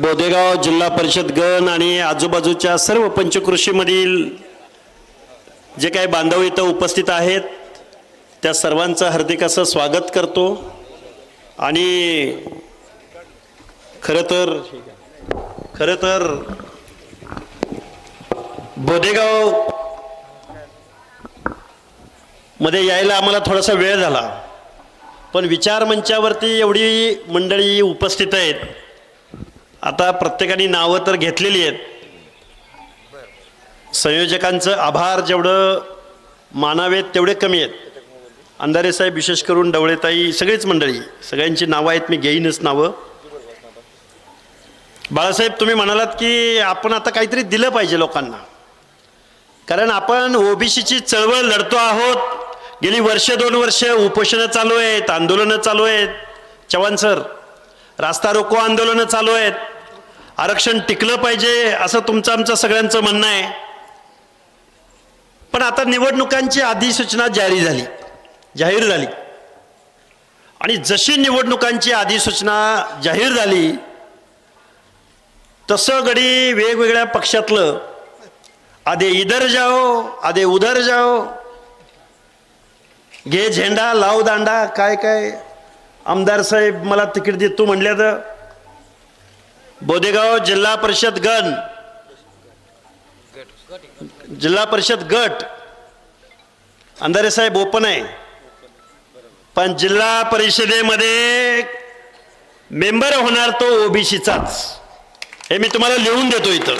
बोदेगाव जिल्हा परिषद गण आणि आजूबाजूच्या सर्व पंचकृषीमधील जे काही बांधव इथं उपस्थित आहेत त्या सर्वांचं हार्दिक असं स्वागत करतो. आणि खरं तर खरं तर बोदेगावमध्ये यायला आम्हाला थोडासा वेळ झाला. पण विचार मंचावरती एवढी मंडळी उपस्थित आहेत आता प्रत्येकाने नावं तर घेतलेली आहेत. संयोजकांचं आभार जेवढं मानावेत तेवढे कमी आहेत. अंधारे साहेब विशेष करून डवळेताई सगळीच मंडळी सगळ्यांची नावं आहेत मी घेईनच नावं. बाळासाहेब तुम्ही म्हणालात की आपण आता काहीतरी दिलं पाहिजे लोकांना. कारण आपण ओबीसीची चळवळ लढतो आहोत. गेली वर्ष दोन वर्ष उपोषणं चालू आहेत आंदोलनं चालू आहेत. चव्हाण सर रास्ता रोको आंदोलनं चालू आहेत. आरक्षण टिकलं पाहिजे असं तुमचं आमचं सगळ्यांचं म्हणणं आहे. पण आता निवडणुकांची अधिसूचना जारी झाली. जाहीर झाली. आणि जशी निवडणुकांची अधिसूचना जाहीर झाली तसं गडी वेगवेगळ्या पक्षातलं आधे इधर जाओ आधे उधर जाओ घे झेंडा लाव दांडा काय काय आमदार साहेब मला तिकीट देतो म्हणल्या तर बोदेगाव जिल्हा परिषद गण. जिल्हा परिषद गट. अंधारे साहेब ओपन आहे. पण जिल्हा परिषदेमध्ये मेंबर होणार तो ओबीसीचाच. हे मी तुम्हाला लिहून देतो इथं.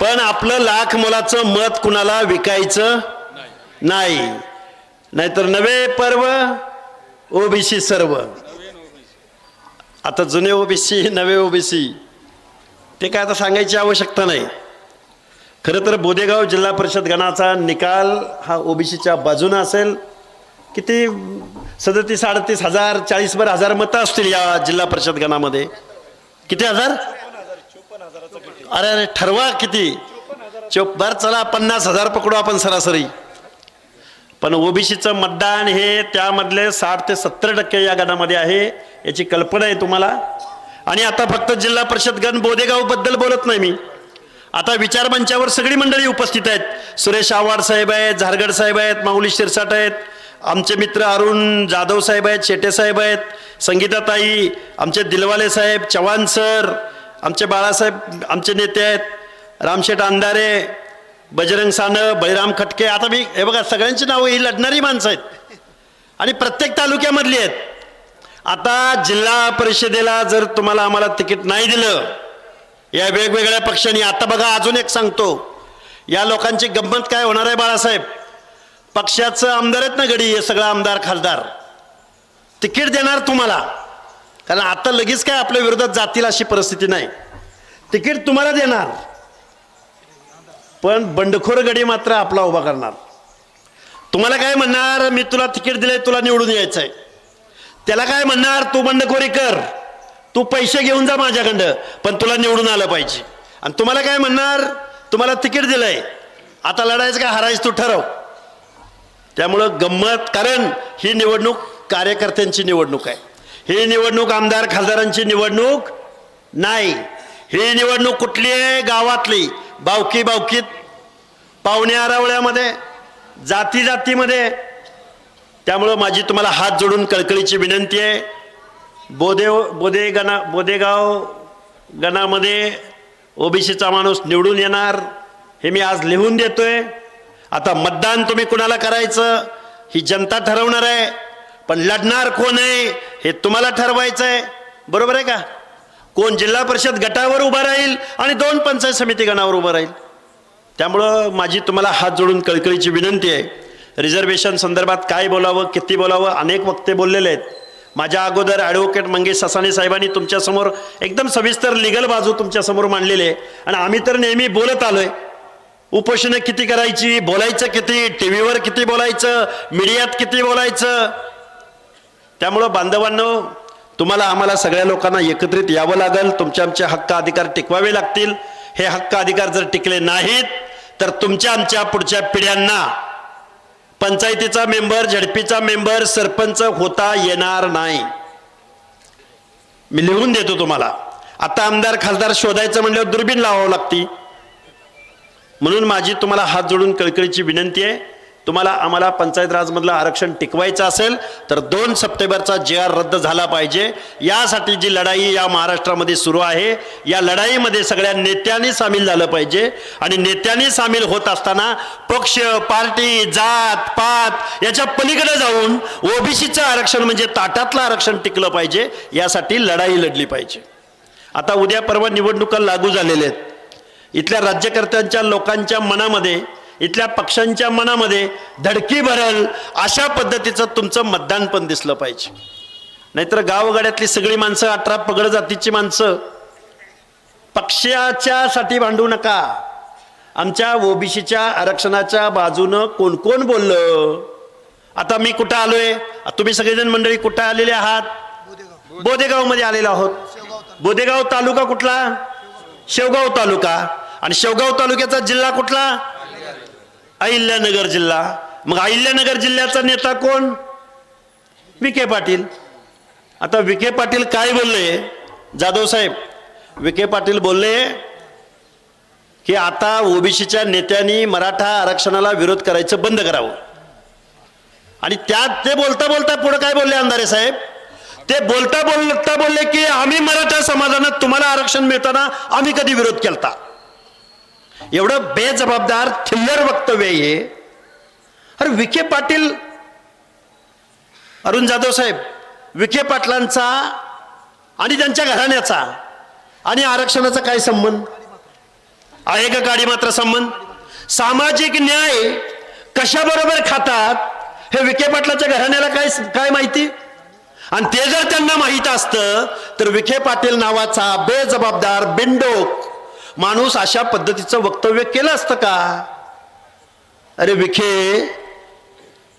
पण आपलं लाख मोलाचं मत कुणाला विकायचं? नाही. नाहीतर नवे पर्व ओबीसी सर्व. आता जुने ओबीसी नवे ओबीसी ते काय आता सांगायची आवश्यकता नाही. खरं तर बोदेगाव जिल्हा परिषद गणाचा निकाल हा ओबीसीच्या बाजूनं असेल. किती सदतीस अडतीस हजार चाळीसभर हजार मतं असतील या जिल्हा परिषद गणामध्ये. किती हजार? अरे अरे ठरवा किती. चोप बर चला पन्नास हजार पकडू आपण सरासरी. पण ओबीसीचं मतदान हे त्यामधले साठ ते सत्तर टक्के या गणामध्ये आहे याची कल्पना आहे तुम्हाला. आणि आता फक्त जिल्हा परिषद गण बोदेगावबद्दल बोलत नाही मी. आता विचार मंचावर सगळी मंडळी उपस्थित आहेत. सुरेश आव्हाड साहेब आहेत झारगड साहेब आहेत माऊली शिरसाट आहेत आमचे मित्र अरुण जाधव साहेब आहेत शेटे साहेब आहेत संगीताताई आमचे दिलवाले साहेब चव्हाण सर आमचे बाळासाहेब आमचे नेते आहेत रामशेठ अंधारे बजरंग सानं बळीराम खटके आता मी हे बघा सगळ्यांची नावं ही लढणारी माणसं आहेत. आणि प्रत्येक तालुक्यामधली आहेत. आता जिल्हा परिषदेला जर तुम्हाला आम्हाला तिकीट नाही दिलं या वेगवेगळ्या पक्षांनी आता बघा अजून एक सांगतो. या लोकांची गंमत काय होणार आहे बाळासाहेब? पक्षाचं आमदार आहेत ना गडी हे सगळं आमदार खासदार. तिकीट देणार तुम्हाला. कारण आता लगेच काय आपल्या विरोधात जातील अशी परिस्थिती नाही. तिकीट तुम्हाला देणार. पण बंडखोर गडी मात्र आपला उभा करणार. तुम्हाला काय म्हणणार? मी तुला तिकीट दिले तुला निवडून यायचं आहे त्याला काय म्हणणार? तू बंडखोरी कर. तू पैसे घेऊन जा माझ्याकडं पण तुला निवडून आलं पाहिजे. आणि तुम्हाला काय म्हणणार? तुम्हाला तिकीट दिलंय. आता लढायचं का हरायचं तू ठरव. त्यामुळं गंमत कारण ही निवडणूक कार्यकर्त्यांची निवडणूक आहे. ही निवडणूक आमदार खासदारांची निवडणूक नाही. ही निवडणूक कुठली आहे? गावातली. बावकी बावकीत पाहुणे आरावळ्यामध्ये जाती जातीमध्ये. त्यामुळं माझी तुम्हाला हात जोडून कळकळीची विनंती आहे. बोदेव बोदे गणा बोदेगाव गणामध्ये ओबीसीचा माणूस निवडून येणार हे मी आज लिहून देतोय. आता मतदान तुम्ही कुणाला करायचं ही जनता ठरवणार आहे. पण लढणार कोण आहे हे तुम्हाला ठरवायचं आहे बरोबर आहे का? कोण जिल्हा परिषद गटावर उभा राहील आणि दोन पंचायत समिती गणावर उभं राहील. त्यामुळं माझी तुम्हाला हात जोडून कळकळीची विनंती आहे. रिझर्वेशन संदर्भात काय बोलावं किती बोलावं अनेक वक्ते बोललेले आहेत. माझ्या अगोदर ॲडव्होकेट मंगेश ससाने साहेबांनी तुमच्यासमोर एकदम सविस्तर लिगल बाजू तुमच्यासमोर मांडलेली आहे. आणि आम्ही तर नेहमी बोलत आलो आहे उपोषणं किती करायची बोलायचं किती टी व्हीवर किती बोलायचं मीडियात किती बोलायचं? त्यामुळं बांधवांनो तुम्हाला आम्हाला सगळ्या लोकांना एकत्रित यावं लागेल. तुमचे आमचे हक्क अधिकार टिकवावे लागतील. हे हक्क अधिकार जर टिकले नाहीत तर तुमच्या आमच्या पुढच्या पिढ्यांना पंचायतीचा मेंबर झडपीचा मेंबर सरपंच होता येणार नाही. मी लिहून देतो तुम्हाला. आता आमदार खासदार शोधायचं म्हणल्यावर दुर्बीण लावावं लागती. म्हणून माझी तुम्हाला हात जोडून कळकळीची विनंती आहे. तुम्हाला आम्हाला पंचायत राजमधलं आरक्षण टिकवायचं असेल तर दोन सप्टेंबरचा जे आर रद्द झाला पाहिजे. यासाठी जी लढाई या महाराष्ट्रामध्ये सुरू आहे या लढाईमध्ये सगळ्या नेत्यांनी सामील झालं पाहिजे. आणि नेत्यांनी सामील होत असताना पक्ष पार्टी जात पात याच्या पलीकडे जाऊन ओबीसीचं आरक्षण म्हणजे ताटातलं आरक्षण टिकलं पाहिजे यासाठी लढाई लढली पाहिजे. आता उद्या परवा निवडणुका लागू झालेल्या आहेत. इथल्या राज्यकर्त्यांच्या लोकांच्या मनामध्ये इथल्या पक्षांच्या मनामध्ये धडकी भरल अशा पद्धतीचं तुमचं मतदान पण दिसलं पाहिजे. नाहीतर गावगाड्यातली सगळी माणसं अठरा पगड जातीची माणसं. पक्षाच्या साठी भांडू नका. आमच्या ओबीसीच्या आरक्षणाच्या बाजूनं कोण कोण बोललं? आता मी कुठं आलोय? तुम्ही सगळेजण मंडळी कुठं आलेले आहात? बोदेगावमध्ये आलेलो आहोत. बोदेगाव तालुका कुठला? शेवगाव तालुका. आणि शेवगाव तालुक्याचा जिल्हा कुठला? अहिल्यानगर जिल्हा. मग अहिल्यानगर जिल्ह्याचा नेता कोण? विखे पाटील. आता विखे पाटील काय बोलले? जाधव साहेब विखे पाटील बोलले की आता ओबीसीच्या नेत्यांनी मराठा आरक्षणाला विरोध करायचं बंद करावं. आणि त्यात ते बोलता बोलता पुढे काय बोलले अंधारे साहेब? ते बोलता बोलता बोलले की आम्ही मराठा समाजानं तुम्हाला आरक्षण मिळताना आम्ही कधी विरोध केलता? एवढं बेजबाबदार थिल्लर वक्तव्य आहे हे. अरे विखे पाटील अरुण जाधव साहेब विखे पाटलांचा आणि त्यांच्या घराण्याचा आणि आरक्षणाचा काय संबंध? आहे का गाडी मात्र संबंध? सामाजिक न्याय कशाबरोबर खातात? हे विखे पाटलाच्या घराण्याला काय काय माहिती? आणि ते जर त्यांना माहीत असतं तर विखे पाटील नावाचा बेजबाबदार बिंडोक माणूस अशा पद्धतीचं वक्तव्य केलं असतं का? अरे विखे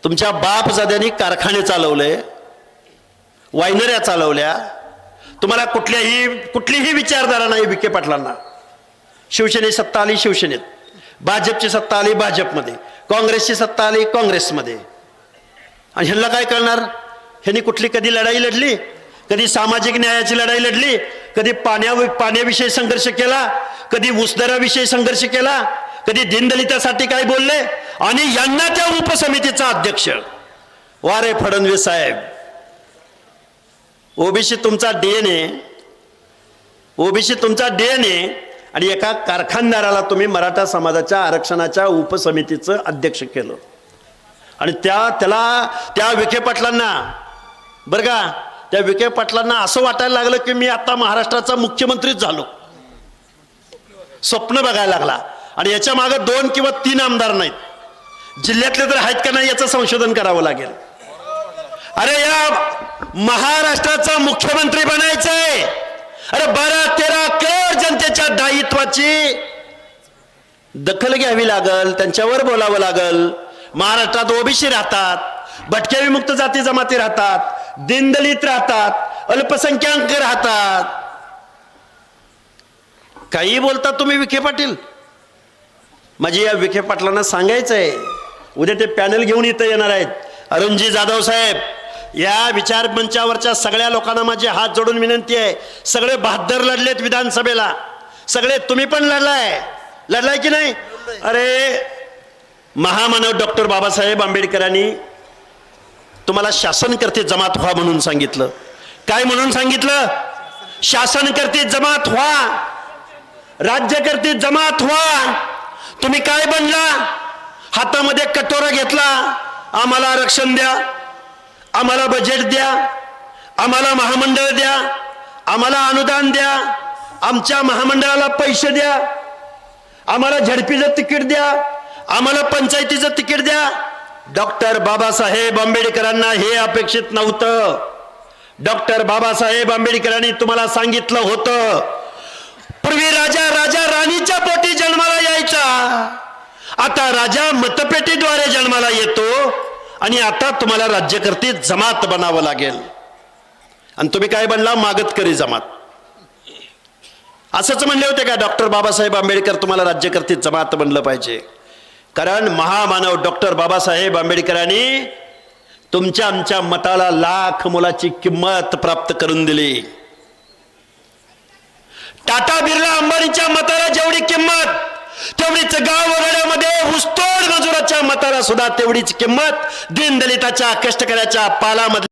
तुमच्या बाप जाद्यांनी कारखाने चालवले वायनऱ्या चालवल्या. तुम्हाला कुठल्याही कुठलीही विचारधारा नाही विखे पाटलांना. शिवसेनेची सत्ता आली शिवसेनेत. भाजपची सत्ता आली भाजपमध्ये. काँग्रेसची सत्ता आली काँग्रेसमध्ये. आणि ह्यांना काय करणार? ह्यांनी कुठली कधी लढाई लढली? कधी सामाजिक न्यायाची लढाई लढली कधी पाण्या पाण्याविषयी संघर्ष केला कधी उसदराविषयी संघर्ष केला कधी दीनदलितासाठी काय बोलले आणि यांना त्या उपसमितीचा अध्यक्ष. वारे फडणवीस साहेब ओबीसी तुमचा डीएनए ओबीसी तुमचा डीएनए आणि एका कारखानदाराला तुम्ही मराठा समाजाच्या आरक्षणाच्या उपसमितीचं अध्यक्ष केलं. आणि त्या त्याला त्या विखे पाटलांना बरं का त्या विखे पाटलांना असं वाटायला लागलं की मी आता महाराष्ट्राचा मुख्यमंत्रीच झालो. स्वप्न बघायला लागला. आणि याच्या मागे दोन किंवा तीन आमदार नाहीत. जिल्ह्यातले तर आहेत का नाही याचं संशोधन करावं लागेल. अरे या महाराष्ट्राचा मुख्यमंत्री बनायचंय. अरे बारा तेरा करोड जनतेच्या दायित्वाची. दखल घ्यावी लागल त्यांच्यावर बोलावं लागल. महाराष्ट्रात ओबीसी राहतात भटक्या विमुक्त जाती जमाती राहतात. दिनदलित राहतात अल्पसंख्याक राहतात. काही बोलता तुम्ही विखे पाटील. माझी या विखे पाटलांना सांगायचं आहे उद्या ते पॅनल घेऊन इथं येणार आहेत. अरुणजी जाधव साहेब या विचार मंचावरच्या सगळ्या लोकांना माझे हात जोडून विनंती आहे. सगळे बहादर लढलेत विधानसभेला. सगळे तुम्ही पण लढलाय. लढलाय की नाही? अरे महामानव डॉक्टर बाबासाहेब आंबेडकरांनी तुम्हाला शासनकर्ते जमात व्हा म्हणून सांगितलं. काय म्हणून सांगितलं? शासनकर्ते जमात व्हा. राज्यकर्ते जमात व्हा. तुम्ही काय बनला? हातामध्ये कटोरा घेतला. आम्हाला आरक्षण द्या. आम्हाला बजेट द्या. आम्हाला महामंडळ द्या. आम्हाला अनुदान द्या. आमच्या महामंडळाला पैसे द्या. आम्हाला झडपीचं तिकीट द्या. आम्हाला पंचायतीचं तिकीट द्या. डॉक्टर बाबासाहेब आंबेडकरांना हे अपेक्षित नव्हतं. डॉक्टर बाबासाहेब आंबेडकरांनी तुम्हाला सांगितलं होतं पूर्वी राजा राजा राणीच्या पोटी जन्माला यायचा. आता राजा मतपेटीद्वारे जन्माला येतो आणि आता तुम्हाला राज्यकर्ते जमात बनावं लागेल. आणि तुम्ही काय बनला? मागत करी जमात. असंच म्हणले होते का डॉक्टर बाबासाहेब आंबेडकर तुम्हाला राज्यकर्ते जमात बनलं पाहिजे? कारण महामानव डॉक्टर बाबासाहेब आंबेडकरांनी तुमच्या आमच्या मताला लाख मोलाची किंमत प्राप्त करून दिली. टाटा बिर्ला अंबानीच्या मताला जेवढी किंमत तेवढीच गाव वगैरेमध्ये ऊसतोड मजुराच्या मताला सुद्धा तेवढीच किंमत दीनदलिताच्या कष्टकऱ्याच्या पालामध्ये